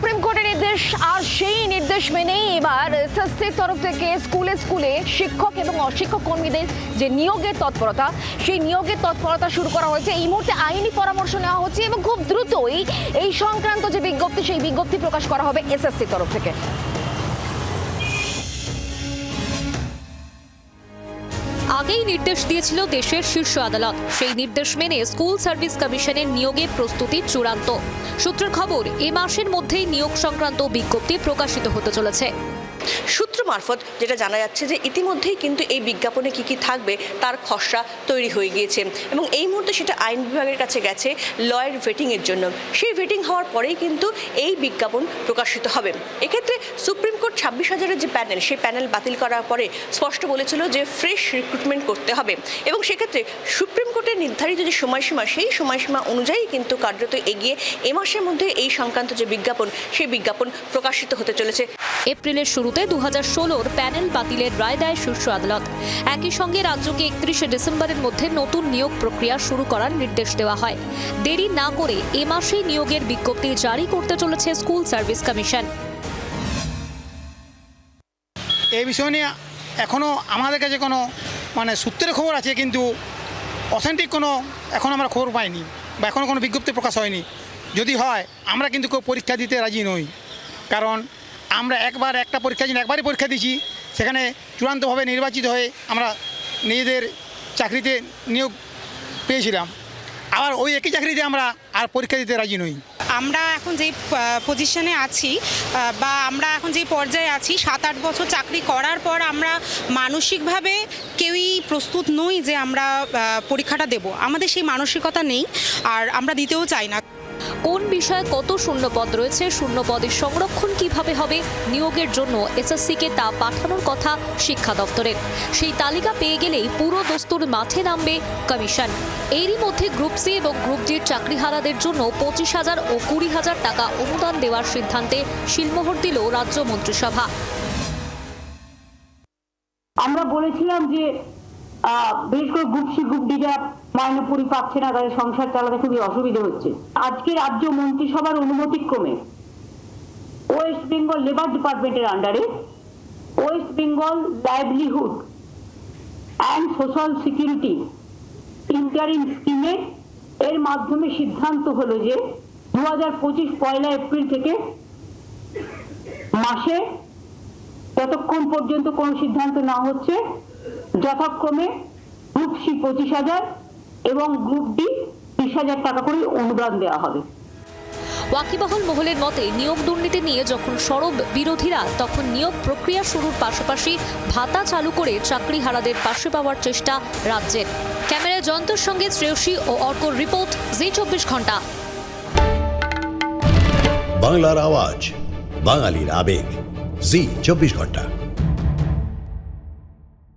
Supreme কোর্টের নির্দেশ, আর সেই নির্দেশ মেনেই এবার এসএসসির তরফ থেকে স্কুলে স্কুলে শিক্ষক এবং অশিক্ষক কর্মীদের যে নিয়োগের তৎপরতা, সেই নিয়োগের তৎপরতা শুরু করা হয়েছে। এই মুহূর্তে আইনি পরামর্শ নেওয়া হচ্ছে এবং খুব দ্রুতই এই সংক্রান্ত যে বিজ্ঞপ্তি, সেই বিজ্ঞপ্তি প্রকাশ করা হবে এসএসসির তরফ থেকে। আগেই নির্দেশ দিয়েছিল দেশের শীর্ষ আদালত। সেই নির্দেশ মেনে স্কুল সার্ভিস কমিশনের নিয়োগের প্রস্তুতি চূড়ান্ত। সূত্রের খবর, এ মাসের মধ্যেই নিয়োগ সংক্রান্ত বিজ্ঞপ্তি প্রকাশিত হতে চলেছে। সূত্র মারফত যেটা জানা যাচ্ছে যে ইতিমধ্যেই কিন্তু এই বিজ্ঞাপনে কি কি থাকবে তার খসড়া তৈরি হয়ে গিয়েছে। এবং এই মুহূর্তে সেটা আইন বিভাগের কাছে গেছে লয়ের ভেটিংয়ের জন্য। সেই ভেটিং হওয়ার পরেই কিন্তু এই বিজ্ঞাপন প্রকাশিত হবে। এক্ষেত্রে সুপ্রিম কোর্ট ছাব্বিশ হাজারের যে প্যানেল, সেই প্যানেল বাতিল করার পরে স্পষ্ট বলেছিল যে ফ্রেশ রিক্রুটমেন্ট করতে হবে। এবং সেক্ষেত্রে সুপ্রিম কোর্টের নির্ধারিত যে সময়সীমা, সেই সময়সীমা অনুযায়ী কিন্তু কার্যত এগিয়ে এ মাসের মধ্যে এই সংক্রান্ত যে বিজ্ঞাপন, সেই বিজ্ঞাপন প্রকাশিত হতে চলেছে। এপ্রিলের শুরুতে দু হাজার ষোলোর প্যানেল বাতিলের রায় দেয় শীর্ষ আদালত। একই সঙ্গে রাজ্যকে একত্রিশে ডিসেম্বরের মধ্যে নতুন নিয়োগ প্রক্রিয়া শুরু করার নির্দেশ দেওয়া হয়। দেরি না করে এ মাসেই নিয়োগের বিজ্ঞপ্তি জারি করতে চলেছে স্কুল সার্ভিস কমিশন। এই বিষয় নিয়ে এখনও আমাদের কাছে কোনো মানে সূত্রের খবর আছে, কিন্তু অথেন্টিক কোনো এখন আমরা খবর পাইনি বা এখনও কোনো বিজ্ঞপ্তি প্রকাশ হয়নি। যদি হয়, আমরা কিন্তু কেউ পরীক্ষা দিতে রাজি নই। কারণ আমরা একবার একটা পরীক্ষা দিন, একবারই পরীক্ষা দিয়েছি সেখানে চূড়ান্তভাবে নির্বাচিত হয়ে আমরা নিজেদের চাকরিতে নিয়োগ পেয়েছিলাম। আবার ওই একই চাকরিতে আমরা আর পরীক্ষা দিতে রাজি নই। আমরা এখন যেই পজিশনে আছি বা আমরা এখন যেই পর্যায়ে আছি সাত আট বছর চাকরি করার পর আমরা মানসিকভাবে কেউই প্রস্তুত নই যে আমরা পরীক্ষাটা দেব। আমাদের সেই মানসিকতা নেই, আর আমরা দিতেও চাই না। কোন বিষয়ে কত শূন্যপদ রয়েছে, শূন্যপদের সংরক্ষণ কীভাবে হবে, নিয়োগের জন্য এসএসসিকে তা পাঠানোর কথা শিক্ষা দপ্তরের। সেই তালিকা পেয়ে গেলেই পুরো দস্তুর মাঠে নামবে কমিশন। এরই মধ্যে গ্রুপ সি এবং গ্রুপ ডির চাকরিহারাদের জন্য পঁচিশ হাজার ও কুড়ি হাজার টাকা অনুদান দেওয়ার সিদ্ধান্তে শিলমোহর দিল রাজ্য মন্ত্রিসভা। আমরা বলেছিলাম যে বিশেষ করে গ্রুপ সি গ্রুপ ডিরা মাইনপুরি পাচ্ছে না তাদের সংসার চালাতে খুবই অসুবিধা হচ্ছে। আজকে রাজ্য মন্ত্রিসভার অনুমতিক্রমে ওয়েস্ট বেঙ্গল লেবার ডিপার্টমেন্টের আন্ডারে West Bengal livelihood and social security interim স্কিমে এর মাধ্যমে সিদ্ধান্ত হলো যে দু হাজার পঁচিশ পয়লা এপ্রিল থেকে মাসে ততক্ষণ পর্যন্ত কোনো সিদ্ধান্ত না হচ্ছে। যথাক্রমে গ্রুপ সি পঁচিশ হাজার এবং গ্রুপ ডি বিশ হাজার টাকা করে অনুদান দেওয়া হবে। ওয়াকিবহল মহলের মতে নিয়োগ দুর্নীতি নিয়ে যখন সরব বিরোধীরা তখন নিয়োগ প্রক্রিয়া শুরুর পাশাপাশি ভাতা চালু করে চাকরি হারাদের পাশে পাওয়ার চেষ্টা রাজ্যের। ক্যামেরায় জয়ন্তর সঙ্গে শ্রেয়সী ও অর্কর রিপোর্ট জি চব্বিশ ঘণ্টা। বাংলার আওয়াজ বাঙালির আবেগ জি চব্বিশ ঘণ্টা।